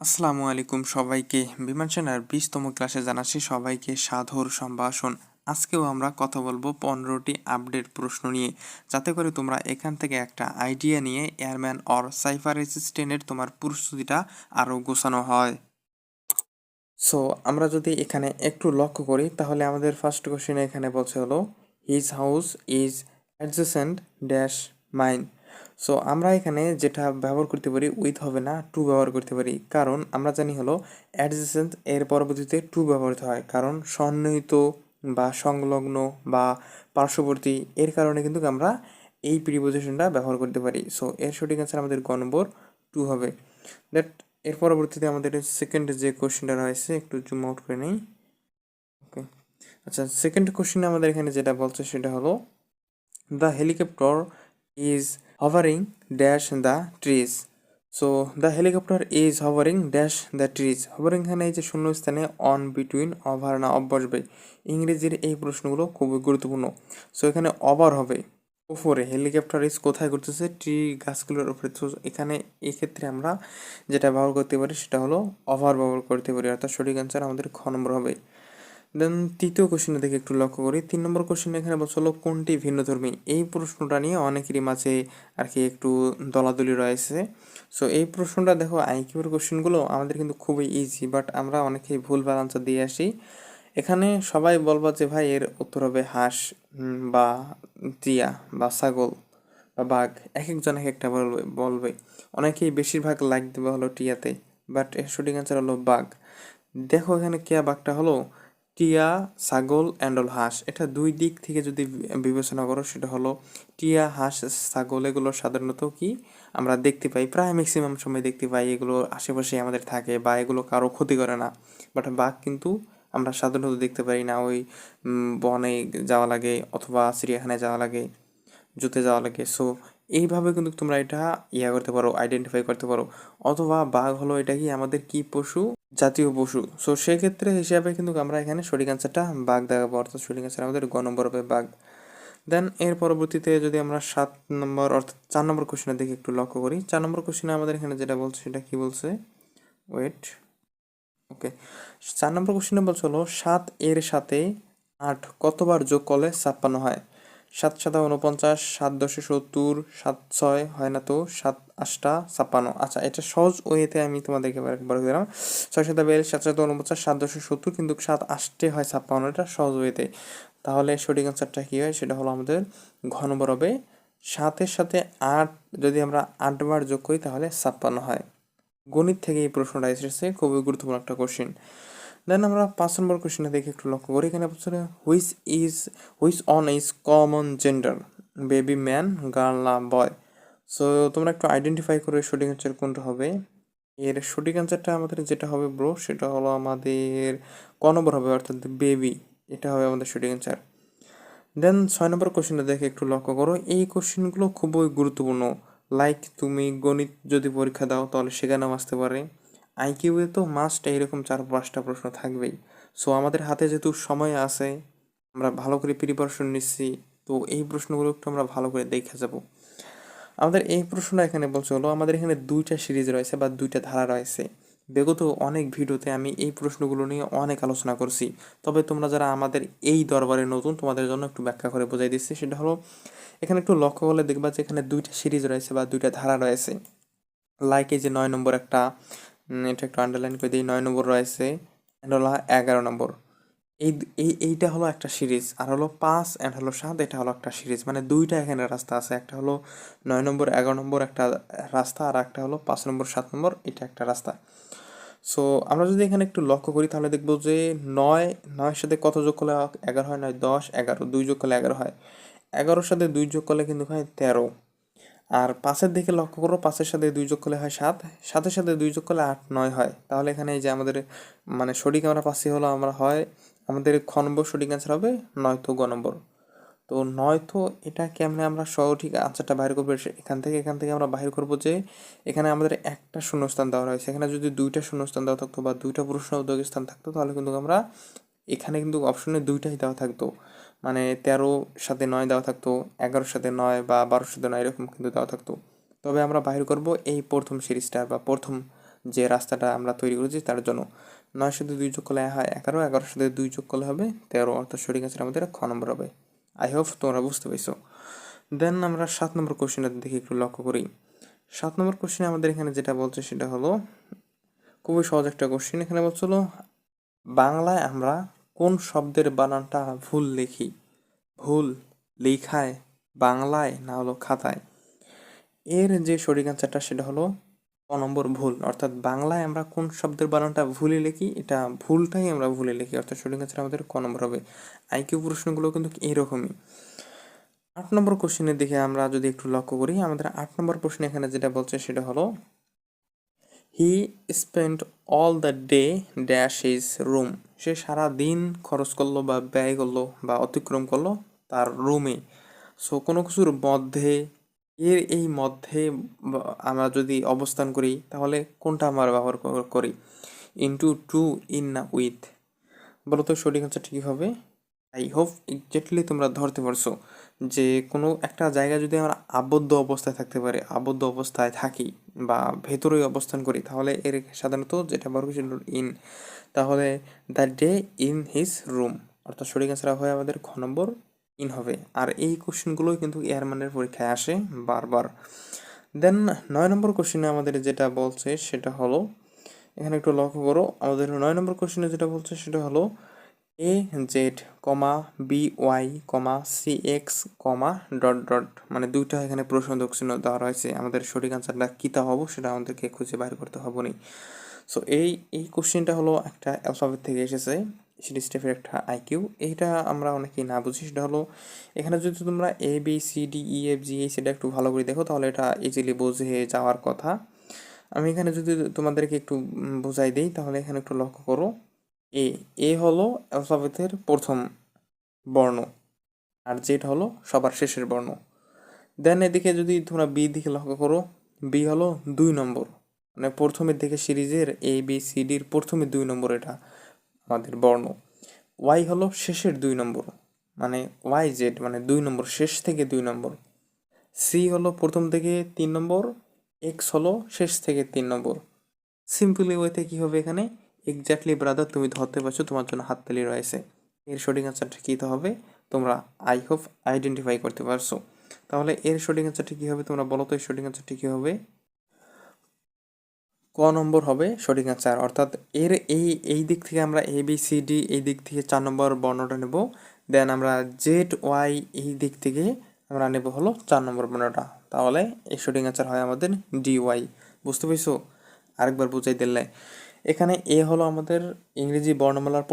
আসসালামু আলাইকুম সবাইকে। বিমান সেনার বিশতম ক্লাসে জানাচ্ছি সবাইকে সাধুর সম্ভাষণ। আজকেও আমরা কথা বলব পনেরোটি আপডেট প্রশ্ন নিয়ে। যাতে করে তোমরা এখান থেকে একটা আইডিয়া নিয়ে এয়ারম্যান অর সাইফার অ্যাসিস্ট্যান্টের তোমার প্রস্তুতিটা আরও গোছানো হয়। সো আমরা যদি এখানে একটু লক্ষ্য করি, তাহলে আমাদের ফার্স্ট কোশ্চেনে এখানে বলছে হলো his house is adjacent dash mine so আমরা এখানে যেটা ব্যবহার করতে পারি উইথ হবে না টু ব্যবহার করতে পারি। কারণ আমরা জানি হলো অ্যাডজেসেন্ট এর পরবর্তীতে টু ব্যবহৃত হয়। কারণ সন্নিহিত বা সংলগ্ন বা পার্শ্ববর্তী এর কারণে কিন্তু আমরা এই প্রিপোজিশনটা ব্যবহার করতে পারি। সো এর সঠিক অ্যান্সার আমাদের গ নম্বর টু হবে। দ্যাট এর পরবর্তীতে আমাদের সেকেন্ড যে কোশ্চেনটা রয়েছে, একটু জুম আউট করে নেই। ওকে আচ্ছা সেকেন্ড কোশ্চেনে আমাদের এখানে যেটা বলছে সেটা হলো the helicopter is hovering dash the trees so the helicopter is hovering dash the trees hovering এখানে এই যে শূন্যস্থানে অন বিটুইন ওভার না অফ বসবে ইংরেজির এই প্রশ্নগুলো খুবই গুরুত্বপূর্ণ। সো এখানে ওভার হবে। উপরে হেলিকপ্টার ইজ কোথায় ঘুরতেছে? ট্রি গাছগুলোর উপরে। তো এখানে এক্ষেত্রে আমরা যেটা ব্যবহার করতে পারি সেটা হলো ওভার ব্যবহার করতে পারি। অর্থাৎ সঠিক অ্যান্সার আমাদের খ নম্বর হবে। দেন তৃতীয় কোশ্চেনে দেখে একটু লক্ষ্য করি। তিন নম্বর কোশ্চেন এখানে বলছে হলো, কোনটি ভিন্নধর্মী? এই প্রশ্নটা নিয়ে অনেকেরই মাঝে আর কি একটু দলাদলি রয়েছে। সো এই প্রশ্নটা দেখো আইকিউর কোশ্চেনগুলো আমাদের কিন্তু খুবই ইজি বাট আমরা অনেকেই ভুল ভালো আনসার দিয়ে আসি। এখানে সবাই বলব যে ভাই, এর উত্তর হবে হাঁস বা টিয়া বা ছাগল, বা বাঘ। এক একজন এক একটা বলবে বলবে। অনেকেই বেশিরভাগ লাইক দেবে হলো টিয়াতে বাট এর সঠিক অ্যান্সার হলো বাঘ। দেখো এখানে কেয়া বাঘটা হলো? টিয়া, ছাগল অ্যান্ড অল হাঁস। এটা দুই দিক থেকে যদি বিবেচনা করো, সেটা হলো টিয়া, হাঁস, ছাগল, এগুলো সাধারণত কি আমরা দেখতে পাই, প্রায় ম্যাক্সিমাম সময় দেখতে পাই, এগুলো আশেপাশে আমাদের থাকে বা এগুলো কারও ক্ষতি করে না। বাট বাঘ কিন্তু আমরা সাধারণত দেখতে পারি না, ওই বনে যাওয়া লাগে অথবা চিড়িয়াখানায় যাওয়া লাগে, জুতে যাওয়া লাগে। সো এইভাবে কিন্তু তোমরা এটা ইয়া করতে পারো আইডেন্টিফাই করতে পারো। অথবা বাঘ হলো এটা কি আমাদের কি পশু? জাতীয় পশু। সো সেক্ষেত্রে হিসাবে কিন্তু আমরা এখানে সঠিক অ্যান্সারটা বাঘ দেখাবো, অর্থাৎ সঠিক অ্যান্সার আমাদের গ নম্বর হবে বাঘ। দেন এর পরবর্তীতে যদি আমরা সাত নম্বর, অর্থাৎ চার নম্বর কোশ্চেনের দিকে একটু লক্ষ্য করি, চার নম্বর কোশ্চেনে আমাদের এখানে যেটা বলছে, সেটা কি বলছে? ওয়েট ওকে চার নম্বর কোশ্চেনে বলছে হলো, সাত এর সাথে আট কতবার যোগ করলে ছাপ্পান্ন হয়? সাত সাতা উনপঞ্চাশ সাত দশে সত্তর সাত ছয়, হয় না তো? সাত আটটা, ছাপ্পান্ন। আচ্ছা এটা সহজ ওয়েতে আমি তোমাদেরকে একবার দিলাম ছয় সাত বিয়াল্লিশ সাত সাত উনপঞ্চাশ সাত দশে সত্তর, কিন্তু সাত আষ্টে হয় ছাপ্পান্ন। এটা সহজ ওয়েতে। তাহলে সঠিক অ্যান্সারটা কী হয়? সেটা হলো আমাদের ঘ নম্বর হবে সাতের সাথে আট, যদি আমরা আটবার যোগ করি তাহলে ছাপ্পান্ন হয়। গণিত থেকে এই প্রশ্নটা এসেছে, খুবই গুরুত্বপূর্ণ একটা কোশ্চেন দেন আমরা পাঁচ নম্বর কোশ্চেনে দেখে একটু লক্ষ্য করি। এখানে বলছে which is which one is common gender baby man girl না বয় সো তোমরা একটু আইডেন্টিফাই করে সঠিক অ্যান্সার কোনটা হবে? এর সঠিক অ্যান্সারটা আমাদের যেটা হবে ব্রো সেটা হলো আমাদের ক নম্বর হবে, অর্থাৎ বেবি এটা হবে আমাদের সঠিক অ্যান্সার দেন ছয় নম্বর কোশ্চেনটা দেখে একটু লক্ষ্য করো, এই কোশ্চেনগুলো খুবই গুরুত্বপূর্ণ। লাইক তুমি গণিত যদি পরীক্ষা দাও, তাহলে সেখানেও আসতে পারে। আইকিউয়ে তো মাস্ট এইরকম চার পাঁচটা প্রশ্ন থাকবেই। সো আমাদের হাতে যেহেতু সময় আছে, আমরা ভালো করে প্রিপারেশন নিচ্ছি, তো এই প্রশ্নগুলো একটু আমরা ভালো করে দেখে যাব। আমাদের এই প্রশ্নটা এখানে বলছে হলো, আমাদের এখানে দুইটা সিরিজ রয়েছে বা দুইটা ধারা রয়েছে। বিগত অনেক ভিডিওতে আমি এই প্রশ্নগুলো নিয়ে অনেক আলোচনা করছি। তবে তোমরা যারা আমাদের এই দরবারে নতুন, তোমাদের জন্য একটু ব্যাখ্যা করে বোঝাই দিচ্ছি। সেটা হলো, এখানে একটু লক্ষ্য করলে দেখবা যে এখানে দুইটা সিরিজ রয়েছে বা দুইটা ধারা রয়েছে। লাইক যে নয় নম্বর একটা এটা একটু আন্ডারলাইন করে দিই, নয় নম্বর রয়েছে অ্যান্ড হলো এগারো নম্বর। এই এই, এইটা হলো একটা সিরিজ, আর হলো পাঁচ অ্যান্ড হলো সাত, এটা হলো একটা সিরিজ মানে দুইটা এখানে রাস্তা আছে, একটা হলো নয় নম্বর, এগারো নম্বর একটা রাস্তা, আর একটা হলো পাঁচ নম্বর, সাত নম্বর, এটা একটা রাস্তা। সো আমরা যদি এখানে একটু লক্ষ্য করি, তাহলে দেখব যে নয়, নয়ের সাথে কত যোগ করলে এগারো হয়? নয়, দশ, এগারো, দুই যোগ করলে এগারো হয়। এগারোর সাথে দুই যোগ করলে কিন্তু হয় তেরো। আর পাঁচের দিকে লক্ষ্য করো, পাঁচের সাথে দুই যোগ করলে হয় সাত, সাতের সাথে দুই যোগ করলে আট, নয় হয়। তাহলে এখানে এই যে আমাদের মানে সঠিক আমরা পাচ্ছি হলো, আমরা হয় আমাদের খ নম্বর সঠিক অ্যান্সার হবে নয়তো গ নম্বর। তো নয়তো এটা কেমনে আমরা সঠিক আনসারটা বাইর করব এখান থেকে এখান থেকে আমরা বাইর করব যে এখানে আমাদের একটা শূন্যস্থান দেওয়া রয়েছে। এখানে যদি দুইটা শূন্যস্থান দেওয়া থাকতো বা দুইটা প্রশ্ন উদ্যোগের স্থান থাকতো, তাহলে কিন্তু আমরা এখানে কিন্তু অপশনে দুইটাই দেওয়া থাকতো। মানে তেরো সাথে নয় দেওয়া থাকতো, এগারোর সাথে নয় বা বারোর সাথে নয়, এরকম কিন্তু দেওয়া থাকতো। তবে আমরা বাইর করব এই প্রথম সিরিজটার বা প্রথম যে রাস্তাটা আমরা তৈরি করেছি তার জন্য। নয় সাথে দুই যোগ করলে হয় এগারো, এগারোর সাথে দুই যোগ করলে হবে তেরো, অর্থাৎ সঠিক অ্যান্সার আমাদের খ নম্বর হবে। আই হোপ তোমরা বুঝতে পেরেছ। দেন আমরা সাত নম্বর কোশ্চেনটা দেখি একটু লক্ষ্য করি। সাত নম্বর কোশ্চেনে আমাদের এখানে যেটা বলছে সেটা হলো, খুবই সহজ একটা কোশ্চেন এখানে বলছিল বাংলায় আমরা কোন শব্দের বানানটা ভুল লিখি? ভুল লেখায়, বাংলায় না হলো খাতায়? এর যে সঠিক অ্যান্সারটা সেটা হলো ক নম্বর ভুল। অর্থাৎ বাংলায় আমরা কোন শব্দের বানানটা ভুলে লিখি, এটা ভুলটাই আমরা ভুলে লিখি। অর্থাৎ সঠিক অ্যান্সার আমাদের ক নম্বর হবে। আইকিউ প্রশ্নগুলো কিন্তু এইরকমই আট নম্বর কোশ্চেনের দিকে আমরা যদি একটু লক্ষ্য করি, আমাদের আট নম্বর প্রশ্ন এখানে যেটা বলছে সেটা হলো he spend all the day dash is room সে সারা দিন খরচ করল বা ব্যয় করল বা অতিক্রম করল তার রুমে সো কোনো কিছুর মধ্যে, এর এই মধ্যে আমরা যদি অবস্থান করি, তাহলে কোনটা আমরা ব্যবহার করি? ইনটু টু ইন না উইথ বলো তো সঠিক আনসারটা কী হবে? আই হোপ এক্স্যাক্টলি তোমরা ধরতে পারছ। যে কোনো একটা জায়গায় যদি আমরা আবদ্ধ অবস্থায় থাকতে পারি, আবদ্ধ অবস্থায় থাকি বা ভেতরে অবস্থান করি, তাহলে এর সাধারণত যেটা কিছু ইন তাহলে the day in his room অর্থাৎ সঠিক অ্যান্সার হয় আমাদের খ নম্বর ইন হবে। আর এই কোশ্চেনগুলোই কিন্তু এয়ারম্যানের পরীক্ষায় আসে বারবার। দেন নয় নম্বর কোশ্চেনে আমাদের যেটা বলছে সেটা হলো, এখানে একটু লক্ষ্য করো, আমাদের নয় নম্বর কোশ্চেনে যেটা বলছে সেটা হলো A Z comma B Y comma C X comma dot dot মানে দুইটা এখানে প্রশ্ন চিহ্ন দেওয়া রয়েছে। আমাদের সঠিক আনসারটা কী তা হব সেটা আমাদেরকে খুঁজে বাইর করতে হবে নি সো এই এই কোশ্চেনটা হলো একটা অ্যালফাবেট থেকে এসেছে সিডি স্টেপের একটা আইকিউ এইটা আমরা অনেকেই না বুঝি, সেটা হলো এখানে যদি তোমরা A B C D E F G এই সেটা একটু ভালো করে দেখো, তাহলে এটা ইজিলি বুঝে যাওয়ার কথা। আমি এখানে যদি তোমাদেরকে একটু বোঝাই দিই, তাহলে এখানে একটু লক্ষ্য করো। এ এ হলো অ্যালফাবেটের প্রথম বর্ণ আর জেড হলো সবার শেষের বর্ণ। দেন এদিকে যদি তোমরা বি দিকে লক্ষ্য করো বি হলো দুই নম্বর। মানে প্রথমের দিকে সিরিজের এ বি সি ডির প্রথমে দুই নম্বর এটা আমাদের বর্ণ। ওয়াই হলো শেষের দুই নম্বর। মানে ওয়াই জেড মানে দুই নম্বর, শেষ থেকে দুই নম্বর। সি হলো প্রথম থেকে তিন নম্বর এক্স হলো শেষ থেকে তিন নম্বর। সিম্পলি ওয়েতে কী হবে এখানে? এক্স্যাক্টলি ব্রাদার তুমি ধরতে পারছ, তোমার জন্য হাততালি রয়েছে। এর সঠিক অ্যান্সারটা কী হবে? তোমরা আই হোপ আইডেন্টিফাই করতে পারছ। তাহলে এর সঠিক অ্যান্সারটি কী হবে? তোমরা বলো তো, এর সঠিক অ্যান্সারটি কী হবে? ক নম্বর হবে সঠিক অ্যান্সার অর্থাৎ এর এই এই দিক থেকে আমরা এ বি সি ডি এই দিক থেকে চার নম্বর বর্ণটা নেব। দেন আমরা জেড ওয়াই এই দিক থেকে আমরা নেব হলো চার নম্বর বর্ণটা। তাহলে এই সঠিক অ্যান্সার হয় আমাদের ডি ওয়াই বুঝতে পেরেছ? আরেকবার বুঝাই দিলে। এখানে এ হলো আমাদের ইংরেজি বর্ণমালার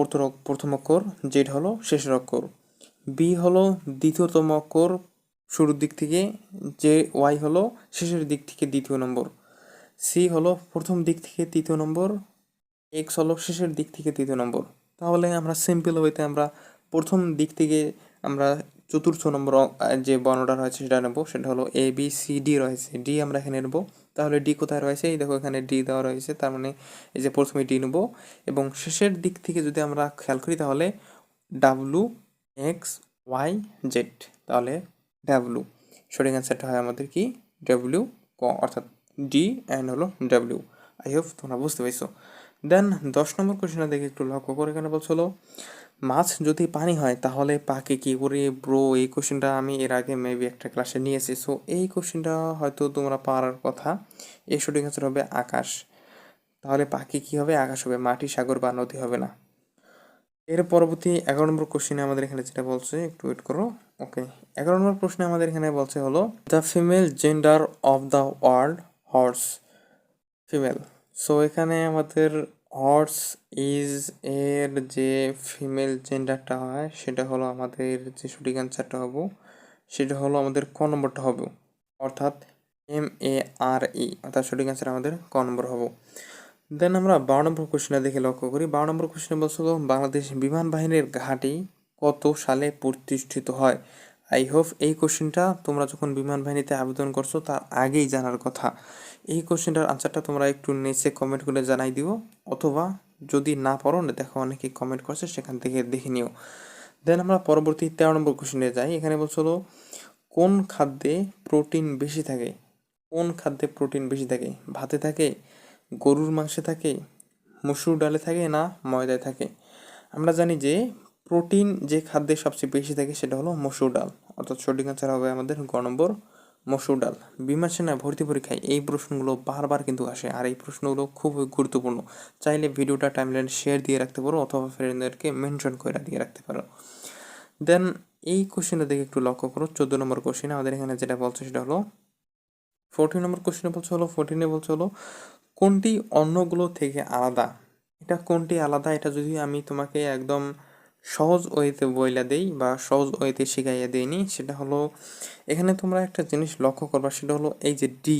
প্রথম অক্ষর, জেড হলো শেষের অক্ষর। বি হলো দ্বিতীয়তম অক্ষর, শুরুর দিক থেকে যে ওয়াই হলো শেষের দিক থেকে দ্বিতীয় নম্বর। সি হলো প্রথম দিক থেকে তৃতীয় নম্বর, এক্স হলো শেষের দিক থেকে তৃতীয় নম্বর। তাহলে আমরা সিম্পল ওয়েতে আমরা প্রথম দিক থেকে আমরা চতুর্থ নম্বর যে বর্ণটা রয়েছে সেটা নেব, সেটা হলো এ বি সি ডি রয়েছে। ডি আমরা এখানে নেব। তাহলে ডি কোথায় রয়েছে? এই দেখো এখানে ডি দেওয়া রয়েছে, তার মানে এই যে প্রথমে ডি নেব এবং শেষের দিক থেকে যদি আমরা খেয়াল করি তাহলে ডাব্লু এক্স ওয়াই জেড তাহলে ডাব্লু সঠিক অ্যান্সারটা হয় আমাদের কি? ডাব্লিউ ক, অর্থাৎ ডি অ্যান্ড হলো ডাব্লিউ আই হোপ তোমরা বুঝতে পারছ। দেন দশ নম্বর কোশ্চেনটা দেখে একটু লক্ষ্য করে এখানে বলছিল মাছ যদি পানি হয়, তাহলে পাকে কি করে? ব্রো এই কোশ্চেনটা আমি এর আগে মেবি একটা ক্লাসে নিয়েছি। সো এই কোশ্চেনটা হয়তো তোমরা পারার কথা। এই সঠিক অ্যান্সার হবে আকাশ। তাহলে পাখি কি হবে? আকাশ হবে। মাটি, সাগর বা নদী হবে না। এর পরবর্তী এগারো নম্বর কোশ্চেনে আমাদের এখানে যেটা বলছে, একটু ওয়েট করো। ওকে এগারো নম্বর প্রশ্নে আমাদের এখানে বলছে হলো the female gender of the world horse female so এখানে আমাদের হর্স ইজ এর যে ফিমেল জেন্ডারটা হয়, সেটা হলো আমাদের যে সঠিক অ্যান্সারটা হব, সেটা হলো আমাদের ক নম্বরটা হবে। অর্থাৎ এম এ আর ই অর্থাৎ সঠিক অ্যান্সার আমাদের ক নম্বর হব। দেন আমরা বারো নম্বর কোশ্চেনে দেখে লক্ষ্য করি। বারো নম্বর কোশ্চেনে বলছিল বাংলাদেশ বিমান বাহিনীর ঘাঁটি কত সালে প্রতিষ্ঠিত হয়? আই হোপ এই কোশ্চেনটা তোমরা যখন বিমান বাহিনীতে আবেদন করছ, তার আগেই জানার কথা। এই কোশ্চেনটার আনসারটা তোমরা একটু নিচে কমেন্ট করে জানাই দিও, অথবা যদি না পারো না দেখো অনেকে কমেন্ট করছে, সেখান থেকে দেখে নিও। দেন আমরা পরবর্তী তেরো নম্বর কোশ্চেনে যাই। এখানে বলছিল কোন খাদ্যে প্রোটিন বেশি থাকে? কোন খাদ্যে প্রোটিন বেশি থাকে? ভাতে থাকে? গরুর মাংসে থাকে? মসুর ডালে থাকে না ময়দায় থাকে? আমরা জানি যে প্রোটিন যে খাদ্যে সবচেয়ে বেশি থাকে সেটা হলো মসুর ডাল। অর্থাৎ সঠিক আনসার হবে আমাদের গ নম্বর। মসুর ডাল। বিমান সেনায় ভর্তি পরীক্ষায় এই প্রশ্নগুলো বারবার কিন্তু আসে আর এই প্রশ্নগুলো খুবই গুরুত্বপূর্ণ। চাইলে ভিডিওটা টাইমলাইন শেয়ার দিয়ে রাখতে পারো অথবা ফ্রেন্ডদেরকে মেনশন করে দিয়ে রাখতে পারো। দেন এই কোশ্চেনটা দেখে একটু লক্ষ্য করো, চোদ্দ নম্বর কোশ্চেন আমাদের এখানে যেটা বলছে সেটা হলো ফোরটিন নম্বর কোশ্চেনে বলছে হলো ফোরটিনে বলছে হলো, কোনটি অন্যগুলো থেকে আলাদা? এটা কোনটি আলাদা? এটা যদি আমি তোমাকে একদম সহজ ওয়েতে বইলা দেই বা সহজ ওয়েতে শিখাইয়া দেইনি সেটা হলো এখানে তোমরা একটা জিনিস লক্ষ্য করবা, সেটা হলো এই যে ডি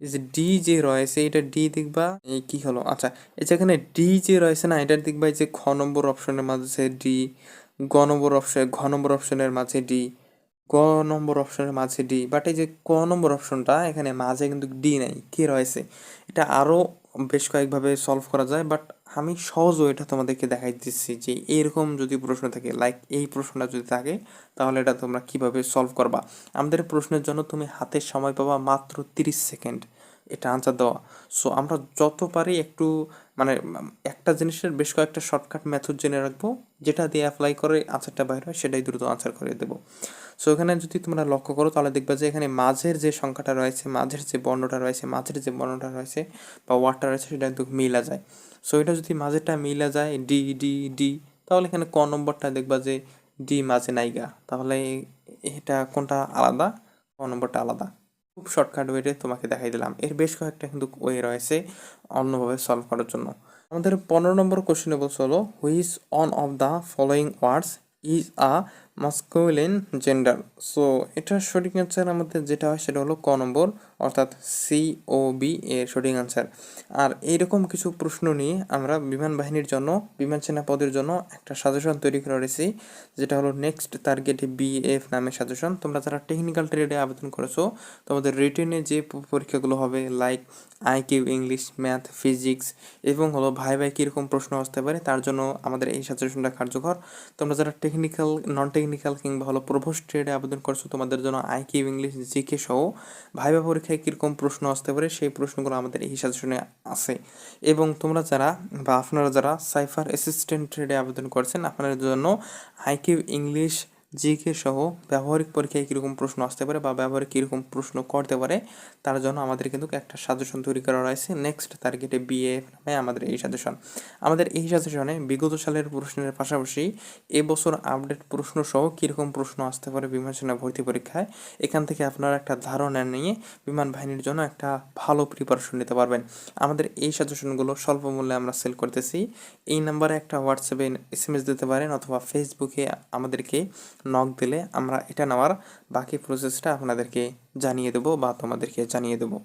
এই যে ডি যে রয়েছে, এটা ডি দেখবা, এই কী হলো? আচ্ছা এই যে এখানে ডি যে রয়েছে না এটা দেখবা এই যে খ নম্বর অপশনের মাঝে ডি গ নম্বর অপশন, ঘ নম্বর অপশনের মাঝে ডি গ নম্বর অপশনের মাঝে ডি বাট এই যে ক নম্বর অপশনটা এখানে মাঝে কিন্তু ডি নাই, কি রয়েছে? এটা আরও বেশ কয়েকভাবে সলভ করা যায় বাট আমি সহজ এটা তোমাদেরকে দেখাই দিচ্ছি যে এরকম যদি প্রশ্ন থাকে লাইক এই প্রশ্নটা যদি থাকে, তাহলে এটা তোমরা কীভাবে সলভ করবা? আমাদের প্রশ্নের জন্য তুমি হাতের সময় পাবা মাত্র তিরিশ সেকেন্ড এটা আনসার দেওয়া। সো আমরা যত পারি একটু মানে একটা জিনিসের বেশ কয়েকটা শর্টকাট মেথড জেনে রাখব, যেটা দিয়ে অ্যাপ্লাই করে আনসারটা বাইর হয়, সেটাই দ্রুত আনসার করে দেবো। সো এখানে যদি তোমরা লক্ষ্য করো, তাহলে দেখবে যে এখানে মাঝের যে সংখ্যাটা রয়েছে, মাঝের যে বর্ণটা রয়েছে, মাঝের যে বর্ণটা রয়েছে বা ওয়ার্ডটা রয়েছে, সেটা কিন্তু মিলা যায়। সো এটা যদি মাঝেটা মিলা যায় ডি ডি ডি তাহলে এখানে ক নম্বরটা দেখবা যে ডি মাঝে নাইগা। তাহলে এটা কোনটা আলাদা? ক নম্বরটা আলাদা। খুব শর্টকাট ওয়েটে তোমাকে দেখাই দিলাম। এর বেশ কয়েকটা কিন্তু ওয়ে রয়েছে অন্যভাবে সলভ করার জন্য। আমাদের পনেরো নম্বর কোশ্চেনে বলছে হলো which on of the following words is a masculine gender so এটার সঠিক অ্যান্সার আমাদের যেটা হয় সেটা হলো ক নম্বর, অর্থাৎ সি ও বি এর সঠিক অ্যান্সার আর এইরকম কিছু প্রশ্ন নিয়ে আমরা বিমান বাহিনীর জন্য, বিমান সেনা পদের জন্য একটা সাজেশন তৈরি করে রয়েছি যেটা হলো নেক্সট টার্গেট বিএফ নামে সাজেশন তোমরা যারা টেকনিক্যাল ট্রেডে আবেদন করেছ, তোমাদের রিটেনে যে পরীক্ষাগুলো হবে like IQ English math physics এবং হলো ভাই ভাই কীরকম প্রশ্ন আসতে পারে, তার জন্য আমাদের এই সাজেশনটা কার্যকর। তোমরা যারা টেকনিক্যাল নন টেকনিক্যাল কিংবা হলো প্রভোস্ট ট্রেডে আবেদন করছ, তোমাদের জন্য আইকিউ ইংলিশ জিকে সহ ভাইবা পরীক্ষায় কীরকম প্রশ্ন আসতে পারে সেই প্রশ্নগুলো আমাদের এই সাজেশনে আছে। এবং তোমরা যারা বা আপনারা যারা সাইফার অ্যাসিস্ট্যান্ট ট্রেডে আবেদন করছেন, আপনাদের জন্য আইকিউ ইংলিশ জিকে সহ ব্যবহারিক পরীক্ষায় কীরকম প্রশ্ন আসতে পারে বা ব্যবহারিক কীরকম প্রশ্ন করতে পারে, তার জন্য আমাদের কিন্তু একটা সাজেশন তৈরি করা রয়েছে। নেক্সট টার্গেটে বিএ নামে আমাদের এই সাজেশন আমাদের এই সাজেশনে বিগত সালের প্রশ্নের পাশাপাশি এবছর আপডেট প্রশ্ন সহ কীরকম প্রশ্ন আসতে পারে বিমান সেনা ভর্তি পরীক্ষায়, এখান থেকে আপনারা একটা ধারণা নিয়ে বিমান বাহিনীর জন্য একটা ভালো প্রিপারেশন নিতে পারবেন। আমাদের এই সাজেশনগুলো স্বল্প মূল্যে আমরা সেল করতেছি। এই নাম্বারে একটা হোয়াটসঅ্যাপে এস এম এস দিতে পারেন অথবা ফেসবুকে আমাদেরকে নক দিলে আমরা এটা নেওয়ার বাকি প্রসেসটা আপনাদেরকে জানিয়ে দেবো বা তোমাদেরকে জানিয়ে দেবো।